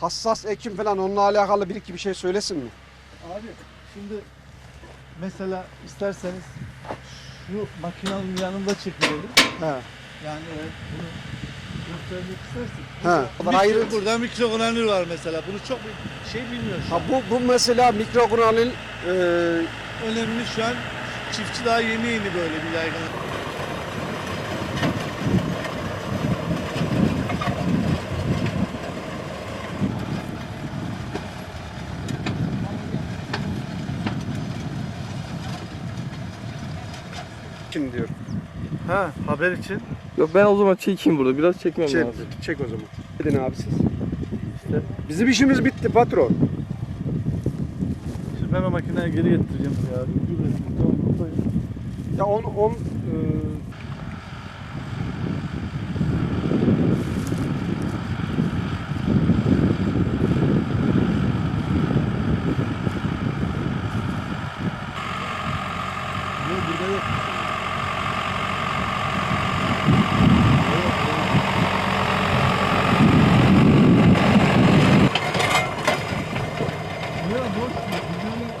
hassas ekim falan onunla alakalı bir iki bir şey söylesin mi? Abi şimdi mesela isterseniz şu makinenin yanında çekilelim. He. Yani e, bunu göstermek istersin. He. Burada mikro, ayrı- burada mikrogranül var mesela. Bunu çok bir şey bilmiyor şu Ha an. bu bu mesela mikrogranül e, Önemli şu an çiftçi daha yeni yeni böyle bir yaygın. Kim diyor. Ha haber için. Yok ben o zaman çekeyim burada. Biraz çekmem Çek, lazım. çek o zaman. Gidin abi siz. Bizim işimiz bitti patron. Şimdi ben o makineyi geri getireceğim ya. Ya on on e, Yok burada yok. Ya boş ver, güzel.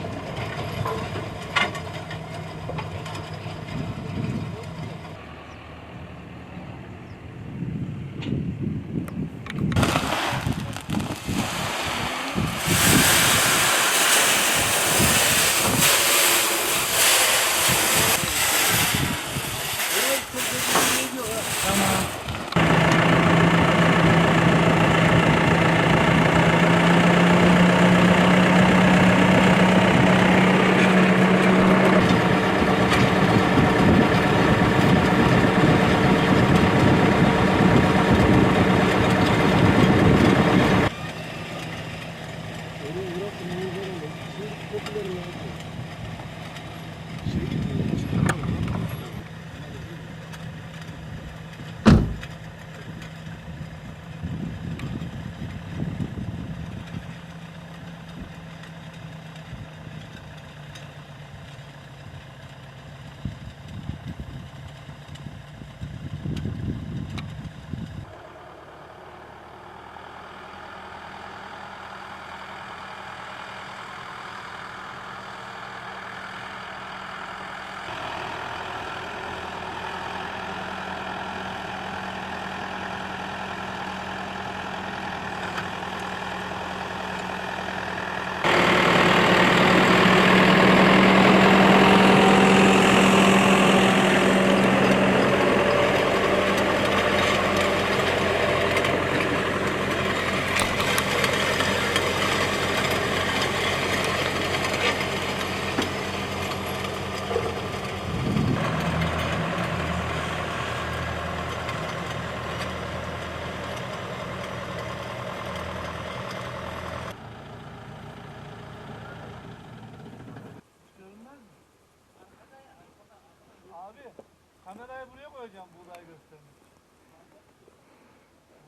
Abi kamerayı buraya koyacağım buğday göstermek.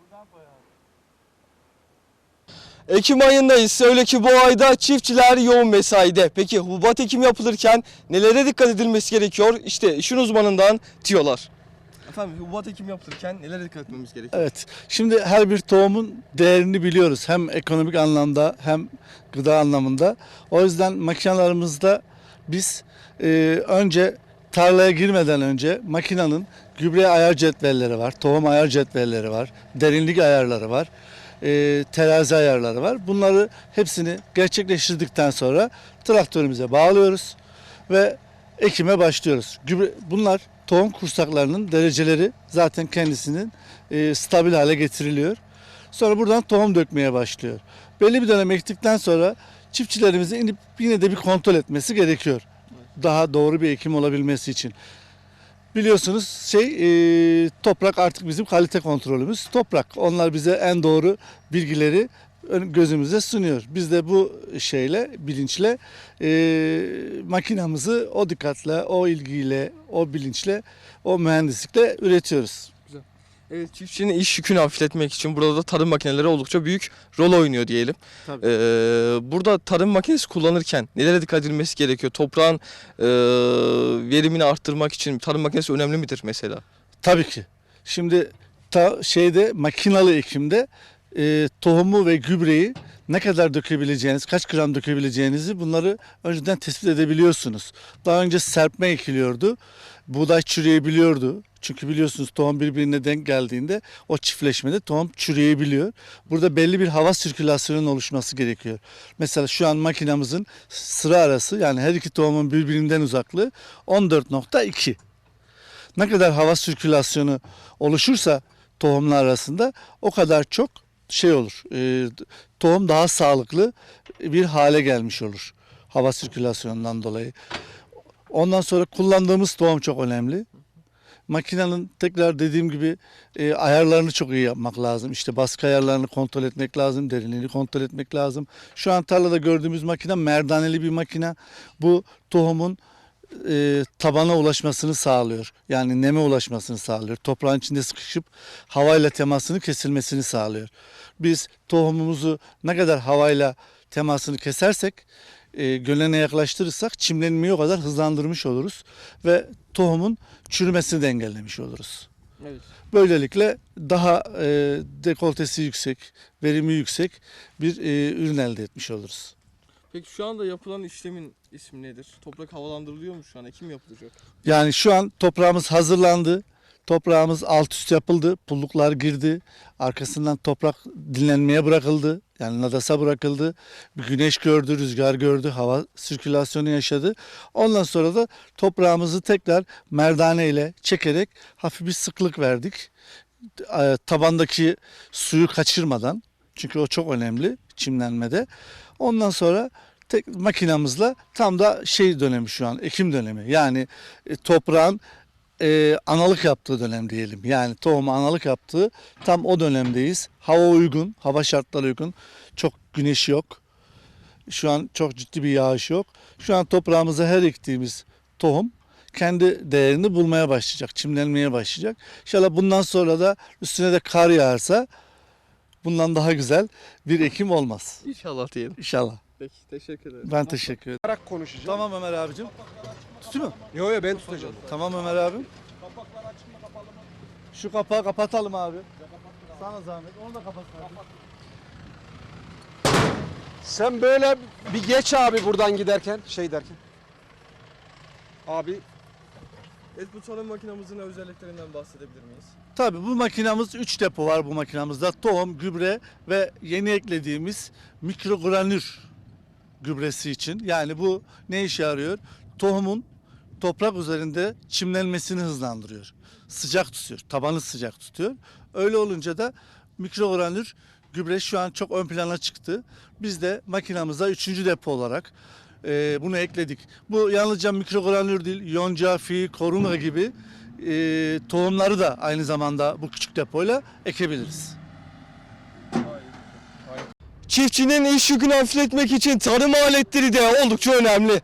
Buradan koy abi. Ekim ayındayız. Öyle ki bu ayda çiftçiler yoğun mesaide. Peki hububat ekim yapılırken nelere dikkat edilmesi gerekiyor? İşte işin uzmanından tiyolar. Efendim hububat ekim yapılırken nelere dikkat etmemiz gerekiyor? Evet. Şimdi her bir tohumun değerini biliyoruz. Hem ekonomik anlamda hem gıda anlamında. O yüzden makinalarımızda biz e, önce tarlaya girmeden önce makinenin gübre ayar cetvelleri var, tohum ayar cetvelleri var, derinlik ayarları var, e, terazi ayarları var. Bunları hepsini gerçekleştirdikten sonra traktörümüze bağlıyoruz ve ekime başlıyoruz. Gübre, bunlar tohum kursaklarının dereceleri zaten kendisinin e, stabil hale getiriliyor. Sonra buradan tohum dökmeye başlıyor. Belli bir dönem ektikten sonra çiftçilerimizin inip yine de bir kontrol etmesi gerekiyor. Daha doğru bir ekim olabilmesi için. Biliyorsunuz şey e, toprak artık bizim kalite kontrolümüz. Toprak onlar bize en doğru bilgileri gözümüze sunuyor. Biz de bu şeyle bilinçle e, makinamızı o dikkatle, o ilgiyle, o bilinçle, o mühendislikle üretiyoruz. Evet, çiftçinin iş yükünü hafifletmek için burada da tarım makineleri oldukça büyük rol oynuyor diyelim. Tabii. Ee, burada tarım makinesi kullanırken nelere dikkat edilmesi gerekiyor? Toprağın e, verimini arttırmak için tarım makinesi önemli midir mesela? Tabii ki. Şimdi ta şeyde makinalı ekimde e, tohumu ve gübreyi ne kadar dökebileceğiniz, kaç gram dökebileceğinizi bunları önceden tespit edebiliyorsunuz. Daha önce serpme ekiliyordu. Buğday çürüyebiliyordu. Çünkü biliyorsunuz tohum birbirine denk geldiğinde o çiftleşmede tohum çürüyebiliyor. Burada belli bir hava sirkülasyonunun oluşması gerekiyor. Mesela şu an makinamızın sıra arası yani her iki tohumun birbirinden uzaklığı 14.2. Ne kadar hava sirkülasyonu oluşursa tohumlar arasında o kadar çok şey olur. e, tohum daha sağlıklı bir hale gelmiş olur. Hava sirkülasyonundan dolayı. Ondan sonra kullandığımız tohum çok önemli. Makinenin tekrar dediğim gibi e, ayarlarını çok iyi yapmak lazım. İşte baskı ayarlarını kontrol etmek lazım, derinliğini kontrol etmek lazım. Şu an tarlada gördüğümüz makine merdaneli bir makine. Bu tohumun e, tabana ulaşmasını sağlıyor. Yani neme ulaşmasını sağlıyor. Toprağın içinde sıkışıp havayla temasını kesilmesini sağlıyor. Biz tohumumuzu ne kadar havayla temasını kesersek e, gölene yaklaştırırsak çimlenmeyi o kadar hızlandırmış oluruz ve tohumun çürümesini de engellemiş oluruz. Evet. Böylelikle daha e, dekoltesi yüksek, verimi yüksek bir e, ürün elde etmiş oluruz. Peki şu anda yapılan işlemin ismi nedir? Toprak havalandırılıyor mu şu an? Ekim yapılacak. Yani şu an toprağımız hazırlandı. Toprağımız alt üst yapıldı. Pulluklar girdi. Arkasından toprak dinlenmeye bırakıldı. Yani nadasa bırakıldı. Güneş gördü, rüzgar gördü, hava sirkülasyonu yaşadı. Ondan sonra da toprağımızı tekrar merdane ile çekerek hafif bir sıklık verdik. E, Tabandaki suyu kaçırmadan. Çünkü o çok önemli çimlenmede. Ondan sonra tek makinamızla tam da şey dönemi şu an ekim dönemi. Yani e, toprağın e, analık yaptığı dönem diyelim. Yani tohumu analık yaptığı tam o dönemdeyiz. Hava uygun, hava şartları uygun. Çok güneş yok. Şu an çok ciddi bir yağış yok. Şu an toprağımıza her ektiğimiz tohum kendi değerini bulmaya başlayacak, çimlenmeye başlayacak. İnşallah bundan sonra da üstüne de kar yağarsa bundan daha güzel bir ekim olmaz. İnşallah diyelim. İnşallah. Peki teşekkür ederim. Ben teşekkür ederim. Konuşacağım. Tamam Ömer abicim. Tuttu mu? Yo yo ben tutacağım. Tamam Ömer abim. Şu kapağı kapatalım abi. Sana zahmet. Onu da kapat. Sen böyle bir geç abi buradan giderken, şey derken. Abi Evet bu tarım makinamızın özelliklerinden bahsedebilir miyiz? Tabii bu makinamız 3 depo var bu makinamızda. Tohum, gübre ve yeni eklediğimiz mikrogranür gübresi için. Yani bu ne işe yarıyor? Tohumun toprak üzerinde çimlenmesini hızlandırıyor. Sıcak tutuyor, tabanı sıcak tutuyor. Öyle olunca da mikrogranür gübre şu an çok ön plana çıktı. Biz de makinamıza üçüncü depo olarak e, bunu ekledik. Bu yalnızca mikrogranür değil, yonca, fi, korunga gibi e, tohumları da aynı zamanda bu küçük depoyla ekebiliriz. Çiftçinin iş yükünü hafifletmek için tarım aletleri de oldukça önemli.